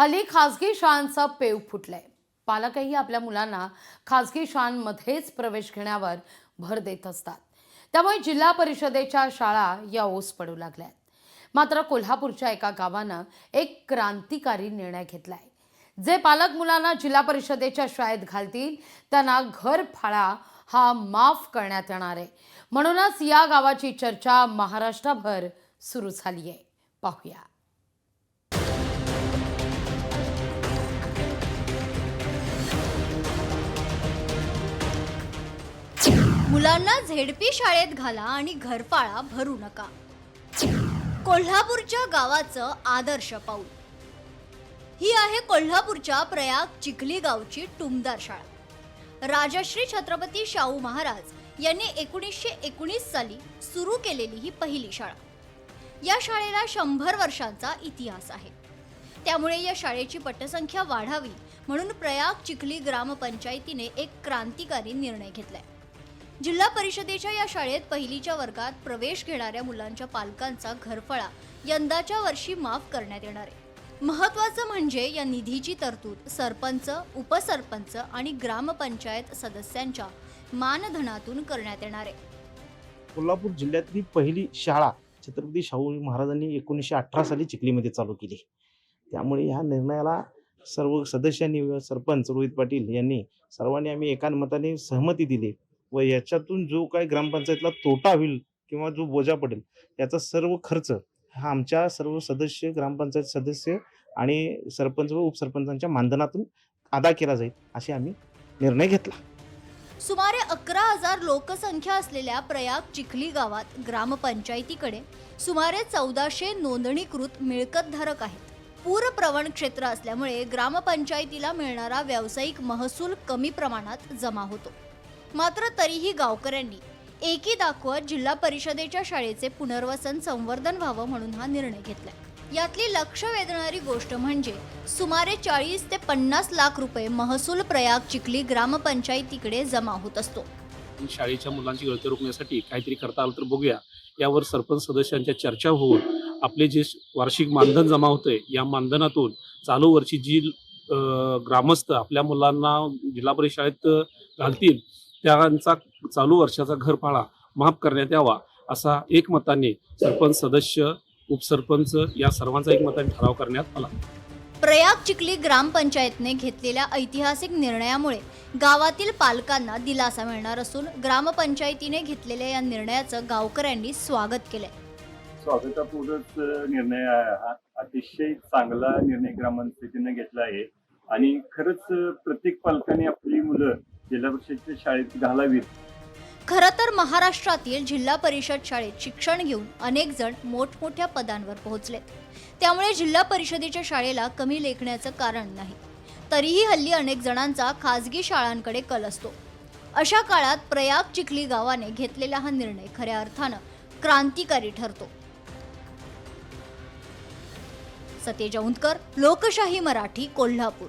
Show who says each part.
Speaker 1: हल्ली खासगी शाळांचं पेव फुटलंय. पालकही आपल्या मुलांना खासगी शाळांमध्येच प्रवेश घेण्यावर भर देत असतात. त्यामुळे जिल्हा परिषदेच्या शाळा या ओस पडू लागल्यात. मात्र कोल्हापूरच्या एका गावानं एक क्रांतिकारी निर्णय घेतलाय. जे पालक मुलांना जिल्हा परिषदेच्या शाळेत घालतील त्यांना घर फाळा हा माफ करण्यात येणार आहे. म्हणूनच या गावाची चर्चा महाराष्ट्रभर सुरू झाली आहे पाहूया.
Speaker 2: मुलांना झेडपी शाळेत घाला आणि घरपाळा भरू नका. कोल्हापूरच्या गावाचं आदर्श पाऊल. ही आहे कोल्हापूरच्या प्रयाग चिखली गावची टुमदार शाळा. राजश्री छत्रपती शाहू महाराज यांनी एकोणीसशे एकोणीस साली सुरू केलेली ही पहिली शाळा. या शाळेला शंभर वर्षांचा इतिहास आहे. त्यामुळे या शाळेची पटसंख्या वाढावी म्हणून प्रयाग चिखली ग्रामपंचायतीने एक क्रांतिकारी निर्णय घेतलाय. जिल्हा परिषदेच्या या शाळेत पहिलीच्या वर्गात प्रवेश घेणाऱ्या मुलांच्या पालकांचा घरफळा यंदाच्या वर्षी माफ करण्यात येणार आहे. महत्वाचं म्हणजे या निधीची तरतूद सरपंच उपसरपंच आणि ग्रामपंचायत सदस्यांच्या मानधनातून करण्यात येणार आहे.
Speaker 3: कोल्हापूर जिल्ह्यातली पहिली शाळा छत्रपती शाहू महाराजांनी एकोणीसशे अठरा साली चिखलीमध्ये चालू केली. त्यामुळे ह्या निर्णयाला सर्व सदस्यांनी सरपंच रोहित पाटील यांनी सर्वांनी आम्ही एकानमताने सहमती दिली. व याच्यातून जो काही ग्रामपंचायतला तोटा होईल किंवा जो बोजा पडेल याचा सर्व खर्च हा आमच्या सर्व सदस्य ग्रामपंचायत सदस्य आणि सरपंच व उपसरपंचांच्या मानधनातून अदा केला जाईल असे आम्ही निर्णय घेतला.
Speaker 2: सुमारे अकरा हजार लोकसंख्या असलेल्या प्रयाग चिखली गावात ग्रामपंचायतीकडे सुमारे चौदाशे नोंदणीकृत मिळकतधारक आहेत. पूरप्रवण क्षेत्र असल्यामुळे ग्रामपंचायतीला मिळणारा व्यावसायिक महसूल कमी प्रमाणात जमा होतो. मात्र तरीही गावकऱ्यांनी एकी दाखवत जिल्हा परिषदेच्या शाळेचे पुनर्वसन संवर्धन व्हावं म्हणून हा निर्णय घेतलाय. यातली लक्ष वेधणारी गोष्ट म्हणजे सुमारे चाळीस ते पन्नास लाख रुपये महसूल प्रयाग चिखली ग्रामपंचायतीकडे जमा होत असतो.
Speaker 4: शाळेच्या मुलांची गळती रोखण्यासाठी काहीतरी करता आलं तर बघूया. यावर सरपंच सदस्यांच्या चर्चा होऊन आपले जे वार्षिक मानधन जमा होते या मानधनातून चालू वर्षी जी ग्रामस्थ आपल्या मुलांना जिल्हा परिषद शाळेत घालतील त्यांचा चालू वर्षाचा घरफाळा माफ करण्यात यावा असा एकमताने सरपंच सदस्य उपसरपंच या सर्वांचा एकमताने ठराव करण्यात आला.
Speaker 2: प्रयाग चिखली ग्रामपंचायतने घेतलेल्या ऐतिहासिक निर्णयामुळे गावातील पालकांना दिलासा मिळणार असून ग्रामपंचायतीने घेतलेल्या या निर्णयाचं गावकऱ्यांनी स्वागत केलंय.
Speaker 5: स्वागतापूर्वक निर्णय आहे हा अतिशय चांगला निर्णय ग्रामपंचायतीने घेतला आहे. आणि खरंच प्रत्येक पालकाने आपली मुलं जिल्हा परिषदच्या शाळेत घालावीत
Speaker 2: खरं तर महाराष्ट्रातील जिल्हा परिषद शाळेत शिक्षण घेऊन अनेक जण मोठमोठ्या पदांवर पोहोचलेत. त्यामुळे जिल्हा परिषदेच्या शाळेला कमी लेखण्याचं कारण नाही. तरीही हल्ली अनेक जणांचा खाजगी शाळांकडे कल असतो. अशा काळात प्रयाग चिखली गावाने घेतलेला हा निर्णय खऱ्या अर्थानं क्रांतिकारी ठरतो. सतेज औंदकर लोकशाही मराठी कोल्हापूर.